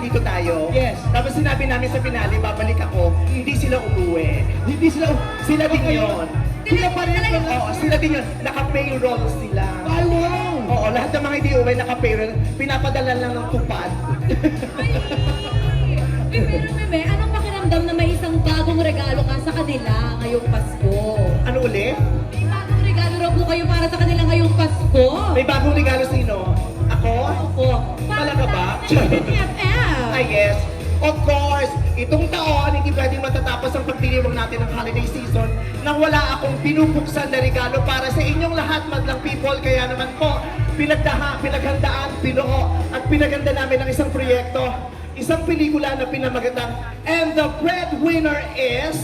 nandito tayo. Yes. Tapos sinabi namin sa finale, babalik ako, hindi sila umuwi. Hindi sila... Sila din yun. Sila pa rin pala. Oo, sila din yun. Naka-payroll sila. Ay, wow! Oo, lahat ng mga hindi uwi, naka-payroll. Pinapadala lang ng tupad. Ay, pero Meme, anong pakiramdam na may isang bagong regalo ka sa kanila ngayong Pasko? Ano ulit? May bagong regalo raw po kayo para sa kanila ngayong Pasko. May bagong regalo sino? Ako? Opo. Talaga ba? Yes. Of course, itong taon, hindi pwedeng matatapos ang pagdiriwang natin ng holiday season nang wala akong pinupuksan na regalo para sa inyong lahat, madlang people. Kaya naman po, pinagdaha, pinaghandaan, pinuo, at pinaganda namin ang isang proyekto, isang pelikula na pinamagatang And the Breadwinner is...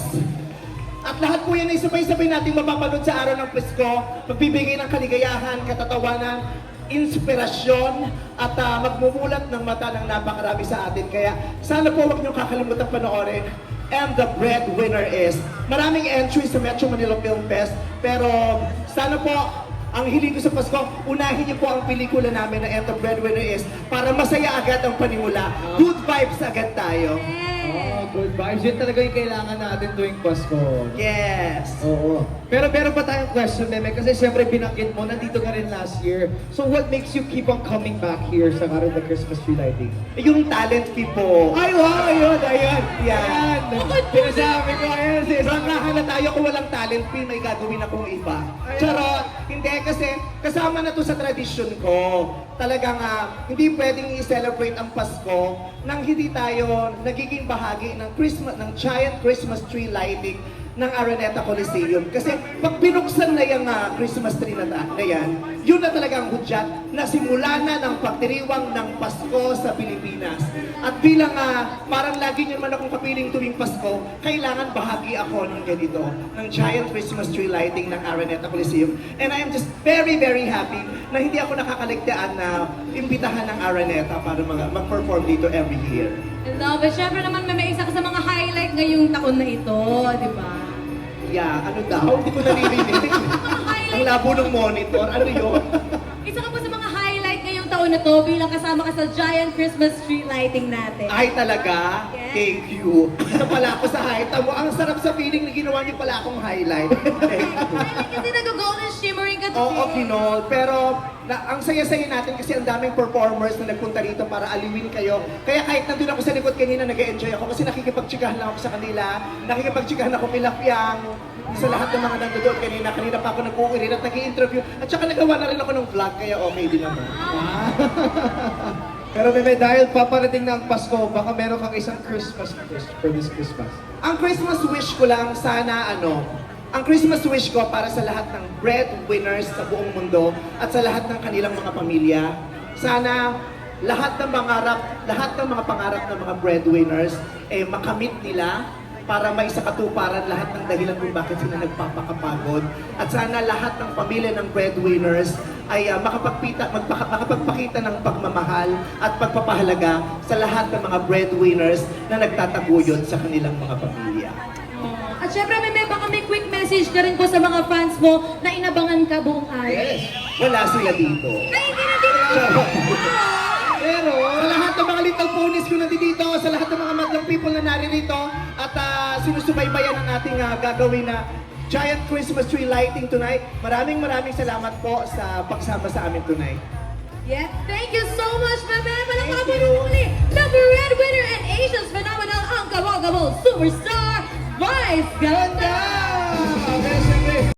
At lahat po yan ay sabay-sabay nating mapapanood sa araw ng Presko. Magbibigay ng kaligayahan, katatawanan, inspirasyon, at ah, magmumulat ng mata ng napakarami sa atin. Kaya sana po huwag niyong kakalimutan panoorin. And the breadwinner is. Maraming entries sa Metro Manila Film Fest. Pero sana po, ang hiling ko sa Pasko, unahin niyo po ang pelikula namin na And the Breadwinner is para masaya agad ang panimula. Good vibes agad tayo. Oh, good vibes. Yun talaga yung kailangan natin tuwing Pasko. Yes. Oo. Pero meron pa tayong question, Meme, kasi siyempre binanggit mo, nandito ka rin last year. So what makes you keep on coming back here sa Karoon the Christmas tree lighting? Yung talent fee po. Ay, wow! Ayun, ayun! Yan. Sinasabi ko, ayun, sis. Rangahan na tayo kung walang talent fee, may gagawin akong iba. Ayun. Charot! Hindi, kasi kasama na to sa tradisyon ko. Talagang ah, hindi pwedeng i-celebrate ang Pasko nang hindi tayo nagiging bahagi ng Christmas, ng giant Christmas tree lighting ng Araneta Coliseum. Kasi pag binuksan na yung ah, Christmas tree na, na yan, yun na talaga ang hudyat na simula na ng pagdiriwang ng Pasko sa Pilipinas. At bilang ah, parang lagi niyo naman akong kapiling tuwing Pasko, kailangan bahagi ako ng ganito, ng giant Christmas tree lighting ng Araneta Coliseum. And I am just very, very happy na hindi ako nakakaligtaan na imbitahan ng Araneta para mag- mag-perform dito every year. I love it. Siyempre naman, Meme, isa ka sa mga highlight ngayong taon na ito, di ba? Yeah, ano daw? Hindi ko naririnig. Ang labo ng monitor. Ano yun? Isa ka po sa mga highlight ngayong taon na to bilang kasama ka sa giant Christmas tree lighting natin. Ay talaga? Yes. Thank you. Ito pala ako sa height. Mo, ang sarap sa feeling na ginawa niyo pala akong highlight. Thank you. Highlight kasi nag-golden shimmering ka Oo, today. kinol. Pero na, ang saya-saya natin kasi ang daming performers na nagpunta rito para aliwin kayo. Kaya kahit nandun ako sa likod kanina, nag-enjoy ako kasi nakikipagtsikahan lang ako sa kanila. Nakikipagtsikahan ako kay Lapyang sa lahat ng mga nandoon kanina. Kanina pa ako nag-uwi at nag-i-interview. At saka nagawa na rin ako ng vlog, kaya okay din naman. Pero Meme, dahil paparating na ang Pasko, baka meron kang isang Christmas wish for this Christmas. Ang Christmas wish ko lang, sana ano, ang Christmas wish ko para sa lahat ng breadwinners sa buong mundo at sa lahat ng kanilang mga pamilya, sana lahat ng pangarap, lahat ng mga pangarap ng mga breadwinners eh makamit nila para may sa katuparan lahat ng dahilan kung bakit sila nagpapakapagod. At sana lahat ng pamilya ng breadwinners ay ah, makapagpita, magpaka, makapagpakita ng pagmamahal at pagpapahalaga sa lahat ng mga breadwinners na nagtataguyod sa kanilang mga pamilya. At syempre, Meme, baka may quick message ka rin po sa mga fans mo na inabangan ka buong araw. Yes, wala sila dito. Ay, hindi na dito! Pero sa lahat ng mga little ponies ko nandito, sa lahat ng mga madlang people na naririto at ah, sinusubaybayan ang ating ah, gagawin na giant Christmas tree lighting tonight. Maraming maraming salamat po sa pagsama sa amin tonight. Yeah, thank you so much! Palakpakan Thank mo you. muli ng Red Winner and Asia's phenomenal ang kabogable superstar, Vice Ganda! Ganda!